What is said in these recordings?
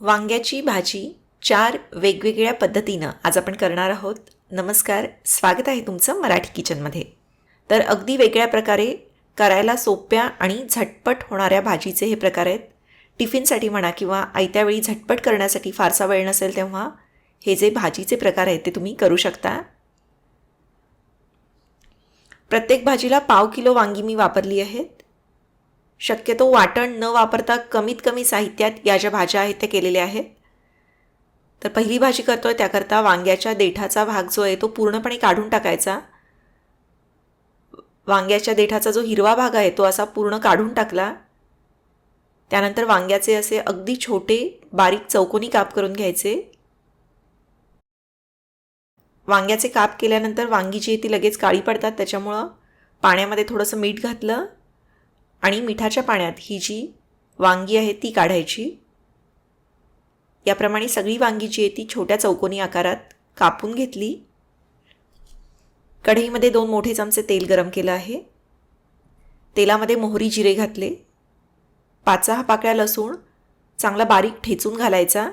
वांग्याची भाजी चार वेगवेगळ्या पद्धतीनं आज आपण करणार आहोत. नमस्कार स्वागत आहे तुमचं मराठी किचनमध्ये. तर अगदी वेगळ्या प्रकारे करायला सोप्या आणि झटपट होणाऱ्या भाजीचे हे प्रकार आहेत. टिफिनसाठी म्हणा किंवा आयत्या वेळी झटपट करण्यासाठी फारसा वेळ नसेल तेव्हा हे जे भाजीचे प्रकार आहेत ते तुम्ही करू शकता. प्रत्येक भाजीला पाव किलो वांगी मी वापरली आहेत. शक्यतो वाटण न वापरता कमीत कमी साहित्यात या ज्या भाज्या आहेत त्या केलेल्या आहेत. तर पहिली भाजी करतोय त्याकरता वांग्याच्या देठाचा भाग जो आहे तो पूर्णपणे काढून टाकायचा. वांग्याच्या देठाचा जो हिरवा भाग आहे तो असा पूर्ण काढून टाकला. त्यानंतर वांग्याचे असे अगदी छोटे बारीक चौकोनी काप करून घ्यायचे. वांग्याचे काप केल्यानंतर वांगी जी आहे ती लगेच काळी पडतात. त्याच्यामुळं पाण्यामध्ये थोडंसं मीठ घातलं. आणि मिठाच्या पाण्यात ही जी वांगी आहे ती काढायची. याप्रमाणे सगळी वांगी जी आहे ती छोट्या चौकोनी आकारात कापून घेतली. कढईमध्ये दोन मोठे चमचे तेल गरम केलं आहे. तेलामध्ये मोहरी जिरे घातले. पाच सहा पाकळ्या लसूण चांगला बारीक ठेचून घालायचा.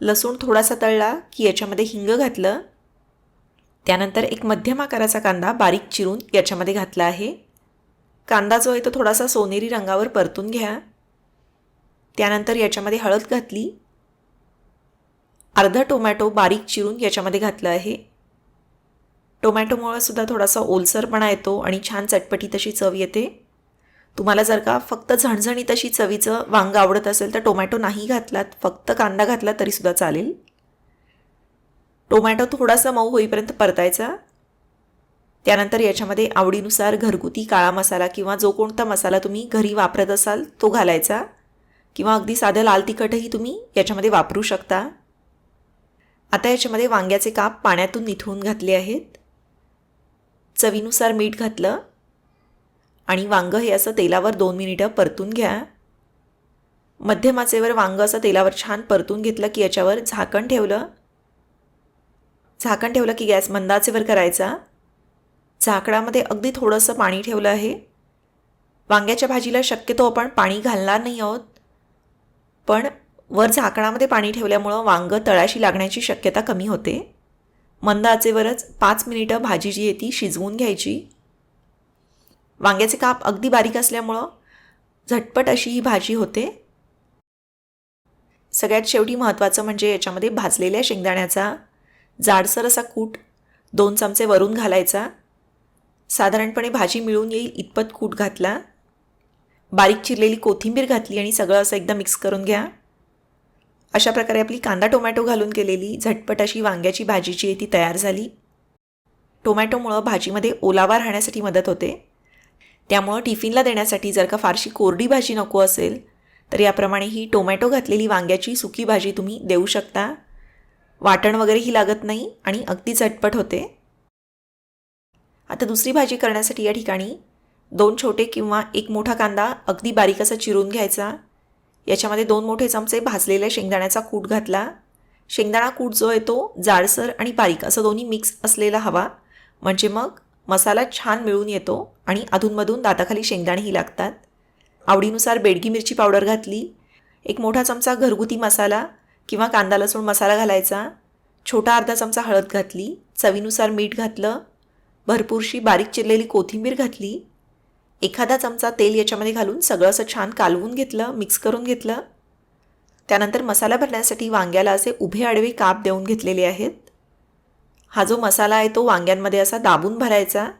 लसूण थोडासा तळला की याच्यामध्ये हिंग घातलं. त्यानंतर एक मध्यम आकाराचा कांदा बारीक चिरून याच्यामध्ये घातला आहे. कांदा जो आहे तो थोडासा सोनेरी रंगावर परतून घ्या. त्यानंतर याच्यामध्ये हळद घातली. अर्धा टोमॅटो बारीक चिरून याच्यामध्ये घातलं आहे. टोमॅटोमुळं सुद्धा थोडासा ओलसरपणा येतो आणि छान चटपटी तशी चव येते. तुम्हाला जर का फक्त झणझणी तशी चवीचं वांग आवडत असेल तर टोमॅटो नाही घातलात फक्त कांदा घातला तरीसुद्धा चालेल. टोमॅटो थोडासा मऊ होईपर्यंत परतायचा. त्यानंतर याच्यामध्ये आवडीनुसार घरगुती काळा मसाला किंवा जो कोणता मसाला तुम्ही घरी वापरत असाल तो घालायचा. किंवा अगदी साधं लाल तिखटही तुम्ही याच्यामध्ये वापरू शकता. आता याच्यामध्ये वांग्याचे काप पाण्यातून निथळून घातले आहेत. चवीनुसार मीठ घातलं. आणि वांगं हे असं तेलावर दोन मिनिटं परतून घ्या. मध्यमाचेवर वांगं असं तेलावर छान परतून घेतलं की याच्यावर झाकण ठेवलं. झाकण ठेवलं की गॅस मंदाचेवर करायचा. झाकणामध्ये अगदी थोडंसं पाणी ठेवलं आहे. वांग्याच्या भाजीला शक्यतो आपण पाणी घालणार नाही आहोत. पण वर झाकणामध्ये पाणी ठेवल्यामुळं वांगं तळाशी लागण्याची शक्यता कमी होते. मंद आचेवरच पाच मिनिटं भाजी जी आहे ती शिजवून घ्यायची. वांग्याचे काप अगदी बारीक असल्यामुळं झटपट अशी ही भाजी होते. सगळ्यात शेवटी महत्त्वाचं म्हणजे याच्यामध्ये भाजलेल्या शेंगदाण्याचा जाडसर असा कूट दोन चमचे वरून घालायचा. साधारणपणे भाजी मिळून येईल इतपत कूट घातला. बारीक चिरलेली कोथिंबीर घातली आणि सगळं असं एकदा मिक्स करून घ्या. अशा प्रकारे आपली कांदा टोमॅटो घालून केलेली झटपट अशी वांग्याची भाजी जी आहे ती तयार झाली. टोमॅटोमुळं भाजीमध्ये ओलावा राहण्यासाठी मदत होते. त्यामुळं टिफिनला देण्यासाठी जर का फारशी कोरडी भाजी नको असेल तर याप्रमाणे ही टोमॅटो घातलेली वांग्याची सुकी भाजी तुम्ही देऊ शकता. वाटण वगैरेही लागत नाही आणि अगदी झटपट होते. आता दुसरी भाजी करण्यासाठी या ठिकाणी दोन छोटे किंवा एक मोठा कांदा अगदी बारीक असा चिरून घ्यायचा. याच्यामध्ये दोन मोठे चमचे भाजलेल्या शेंगदाण्याचा कूट घातला. शेंगदाणा कूट जो आहे तो जाडसर आणि बारीक असं दोन्ही मिक्स असलेला हवा. म्हणजे मग मसाला छान मिळून येतो आणि अधूनमधून दाताखाली शेंगदाणेही लागतात. आवडीनुसार बेडगी मिरची पावडर घातली. एक मोठा चमचा घरगुती मसाला किंवा कांदा लसूण मसाला घालायचा. छोटा अर्धा चमचा हळद घातली. चवीनुसार मीठ घातलं. भरपूरशी बारीक चिरलेली कोथिंबीर घातली. एखादा चमचा तेल याच्यामध्ये घालून सगळं असं छान कालवून घेतलं मिक्स करून घेतलं. त्यानंतर मसाला भरण्यासाठी वांग्याला असे उभे आडवे काप देऊन घेतलेले आहेत. हा जो मसाला आहे तो वांग्यांमध्ये असा दाबून भरायचा.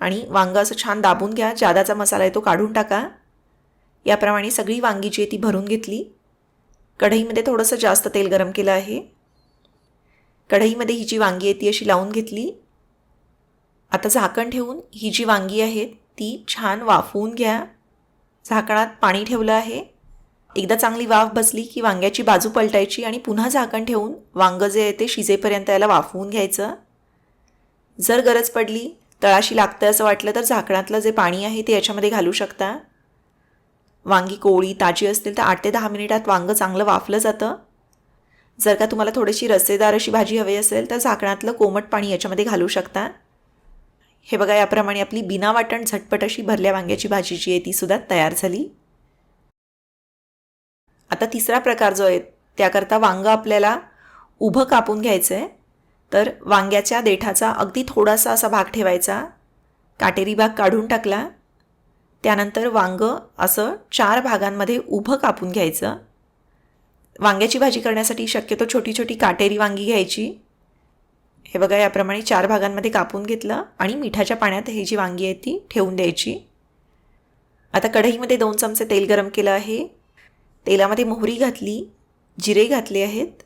आणि वांगं असं छान दाबून घ्या जादाचा मसाला आहे तो काढून टाका. याप्रमाणे सगळी वांगी जी आहे ती भरून घेतली. कढईमध्ये थोडंसं जास्त तेल गरम केलं आहे. कढईमध्ये ही जी वांगी आहे ती अशी लावून घेतली. आता झाकण ठेवून ही जी वांगी आहेत ती छान वाफवून घ्या. झाकणात पाणी ठेवलं आहे. एकदा चांगली वाफ बसली की वांग्याची बाजू पलटायची आणि पुन्हा झाकण ठेवून वांगं जे आहे ते शिजेपर्यंत याला वाफवून घ्यायचं. जर गरज पडली तळाशी लागतं असं वाटलं तर झाकणातलं जे पाणी आहे ते याच्यामध्ये घालू शकता. वांगी कोळी ताजी असतील तर आठ ते दहा मिनिटात वांगं चांगलं वाफलं जातं. जर का तुम्हाला थोडीशी रस्सेदार अशी भाजी हवी असेल तर झाकणातलं कोमट पाणी याच्यामध्ये घालू शकता. हे बघा याप्रमाणे आपली बिना वाटण झटपट अशी भरल्या वांग्याची भाजी जी आहे ती सुद्धा तयार झाली. आता तिसरा प्रकार जो आहे त्याकरता वांगं आपल्याला उभं कापून घ्यायचं आहे तर वांग्याच्या देठाचा अगदी थोडासा असा भाग ठेवायचा. काटेरी भाग काढून टाकला. त्यानंतर वांगं असं चार भागांमध्ये उभं कापून घ्यायचं. वांग्याची भाजी करण्यासाठी शक्यतो छोटी छोटी काटेरी वांगी घ्यायची. हे बघा याप्रमाणे चार भागांमध्ये कापून घेतलं आणि मिठाच्या पाण्यात ही जी वांगी आहे ती ठेवून द्यायची. आता कढईमध्ये दोन चमचे तेल गरम केलं आहे. तेलामध्ये मोहरी घातली जिरे घातले आहेत.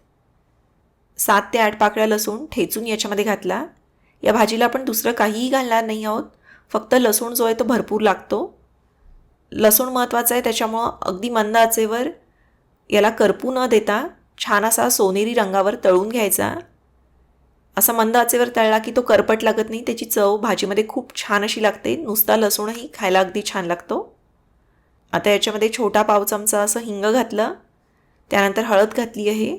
सात ते आठ पाकळ्या लसूण ठेचून याच्यामध्ये घातला. या भाजीला आपण दुसरं काहीही घालणार नाही आहोत. फक्त लसूण जो आहे तो भरपूर लागतो. लसूण महत्त्वाचं आहे त्याच्यामुळं अगदी मंद आचेवर याला करपू न देता छान असा सोनेरी रंगावर तळून घ्यायचा. असा मंद आचेवर तळला की तो करपट लागत नाही. त्याची चव भाजीमध्ये खूप छान अशी लागते. नुसता लसूणही खायला अगदी छान लागतो. आता याच्यामध्ये छोटा पाव चमचा असं हिंग घातलं. त्यानंतर हळद घातली आहे.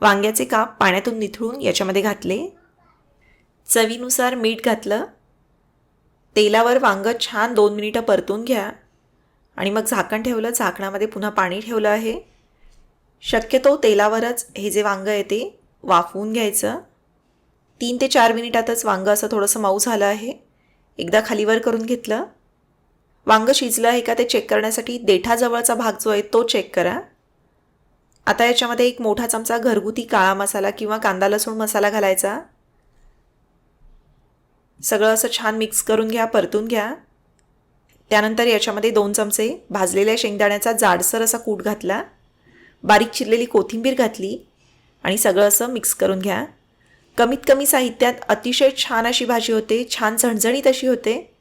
वांग्याचे काप पाण्यातून निथळून याच्यामध्ये घातले. चवीनुसार मीठ घातलं. तेलावर वांगं छान दोन मिनिटं परतून घ्या. आणि मग झाकण ठेवलं. झाकणामध्ये पुन्हा पाणी ठेवलं आहे. शक्यतो तेलावरच हे जे वांगं आहे ते वाफवून घ्यायचं. तीन ते चार मिनिटातच वांगं असं थोडंसं मऊ झालं आहे. एकदा खालीवर करून घेतलं. वांगं शिजलं आहे का ते चेक करण्यासाठी देठाजवळचा भाग जो आहे तो चेक करा. आता याच्यामध्ये एक मोठा चमचा घरगुती काळा मसाला किंवा कांदा लसूण मसाला घालायचा. सगळं असं छान मिक्स करून घ्या परतून घ्या. त्यानंतर याच्यामध्ये दोन चमचे भाजलेल्या शेंगदाण्याचा जाडसर असा कूट घातला. बारीक चिरलेली कोथिंबीर घातली आणि सगळं असं मिक्स करून घ्या. कमीत कमी साहित्यात अतिशय छान अशी भाजी होते छान झणझणीत अशी होते.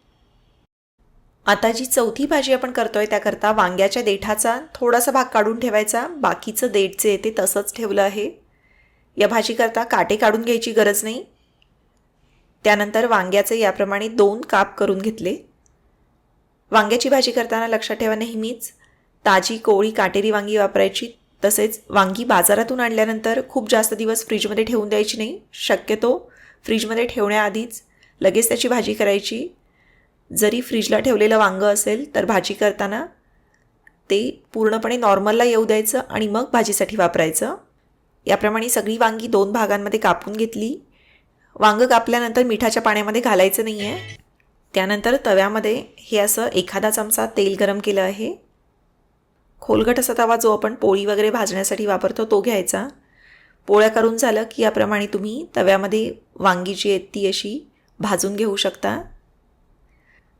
आता जी चौथी भाजी आपण करतोय त्याकरता वांग्याच्या देठाचा थोडासा भाग काढून ठेवायचा. बाकीचं देठ जे आहे ते तसंच ठेवलं आहे. या भाजीकरता काटे काढून घ्यायची गरज नाही. त्यानंतर वांग्याचे याप्रमाणे दोन काप करून घेतले. वांग्याची भाजी करताना लक्षात ठेवा नेहमीच. ताजी कोळी काटेरी वांगी वापरायची तसेच वांगी बाजारातून आणल्यानंतर खूप जास्त दिवस फ्रीजमध्ये ठेवून द्यायची नाही. शक्यतो फ्रीजमध्ये ठेवण्याआधीच लगेच त्याची भाजी करायची. जरी फ्रीजला ठेवलेलं वांगं असेल तर भाजी करताना ते पूर्णपणे नॉर्मलला येऊ द्यायचं आणि मग भाजीसाठी वापरायचं. याप्रमाणे सगळी वांगी दोन भागांमध्ये कापून घेतली. वांगं कापल्यानंतर मिठाच्या पाण्यामध्ये घालायचं नाही आहे त्यानंतर तव्यामध्ये हे असं एखादा चमचा तेल गरम केलं आहे. खोलगट असा तवा जो आपण पोळी वगैरे भाजण्यासाठी वापरतो तो घ्यायचा. पोळ्या करून झालं की याप्रमाणे तुम्ही तव्यामध्ये वांगी जी आहेत ती अशी भाजून घेऊ शकता.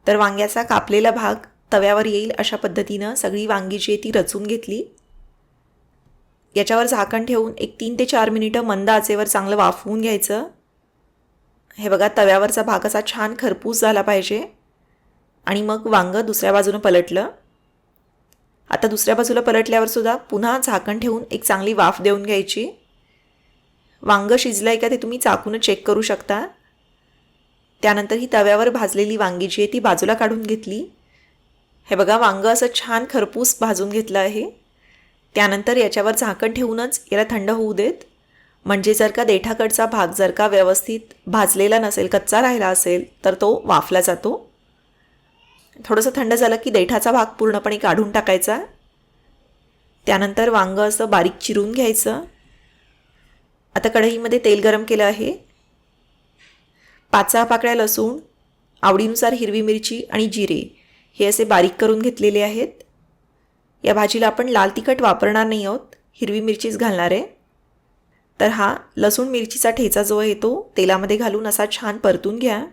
तर वांग्याचा कापलेला भाग तव्यावर येईल अशा पद्धतीनं सगळी वांगी जी आहे ती रचून घेतली. याच्यावर झाकण ठेवून एक तीन ते चार मिनिटं मंद आचेवर चांगलं वाफवून घ्यायचं. हे बघा तव्यावरचा भाग असा छान खरपूस झाला पाहिजे. आणि मग वांगं दुसऱ्या बाजूनं पलटलं. आता दुसऱ्या बाजूला पलटल्यावर सुद्धा पुन्हा झाकण ठेवून एक चांगली वाफ देऊन घ्यायची. वांगं शिजलं आहे का ते तुम्ही चाकून चेक करू शकता. त्यानंतर ही तव्यावर भाजलेली वांगी जी आहे ती बाजूला काढून घेतली. हे बघा वांगं असं छान खरपूस भाजून घेतलं आहे. त्यानंतर याच्यावर झाकण ठेवूनच याला थंड होऊ देत. म्हणजे जर का देठाकडचा भाग जर का व्यवस्थित भाजलेला नसेल कच्चा राहिला असेल तर तो वाफला जातो. थोडंसं थंड झालं की देठाचा भाग पूर्णपणे काढून टाकायचा. त्यानंतर वांगं असं बारीक चिरून घ्यायचं. आता कढईमध्ये तेल गरम केलं आहे. पाच सहा पाकळ्या लसूण आवडीनुसार हिरवी मिरची आणि जिरे हे असे बारीक करून घेतलेले आहेत. या भाजीला आपण लाल तिखट वापरणार नाही आहोत हिरवी मिरचीच घालणार आहे. तर हा लसूण मिरचीचा ठेचा जो आहे तो तेलामध्ये घालून असा छान परतून घ्या.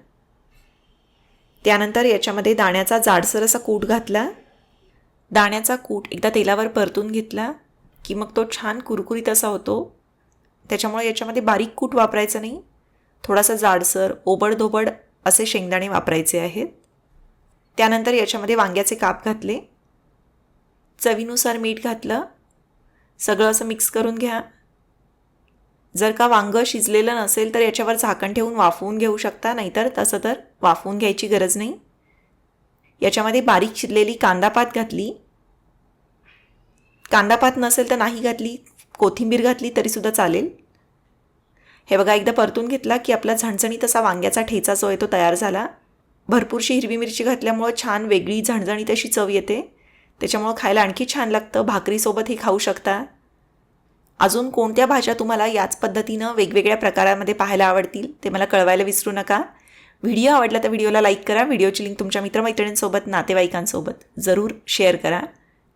त्यानंतर याच्यामध्ये दाण्याचा जाडसर असा कूट घातला. दाण्याचा कूट एकदा तेलावर परतून घेतला की मग तो छान कुरकुरीत असा होतो. त्याच्यामुळे याच्यामध्ये बारीक कूट वापरायचं नाही. थोडासा जाडसर ओबडधोबड असे शेंगदाणे वापरायचे आहेत. त्यानंतर याच्यामध्ये वांग्याचे काप घातले. चवीनुसार मीठ घातलं. सगळं असं मिक्स करून घ्या. जर का वांगं शिजलेलं नसेल तर याच्यावर झाकण ठेवून वाफवून घेऊ शकता नाहीतर तसं तर वाफवून घ्यायची गरज नाही. याच्यामध्ये बारीक चिरलेली कांदापात घातली. कांदापात नसेल तर नाही घातली. कोथिंबीर घातली तरीसुद्धा चालेल. हे बघा एकदा परतून घेतला की आपला झणझणीत असा वांग्याचा ठेचा जो आहे तो तयार झाला. भरपूरशी हिरवी मिरची घातल्यामुळं छान वेगळी झणझणीत अशी चव येते. त्याच्यामुळं खायला आणखी छान लागतं. भाकरीसोबत हे खाऊ शकता. अजून कोणत्या भाज्या तुम्हाला याच पद्धतीनं वेगवेगळ्या प्रकारामध्ये पाहायला आवडतील ते मला कळवायला विसरू नका. व्हिडिओ आवडला तर व्हिडिओला लाईक करा. व्हिडिओची लिंक तुमच्या मित्रमैत्रिणींसोबत नातेवाईकांसोबत जरूर शेअर करा.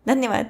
धन्यवाद.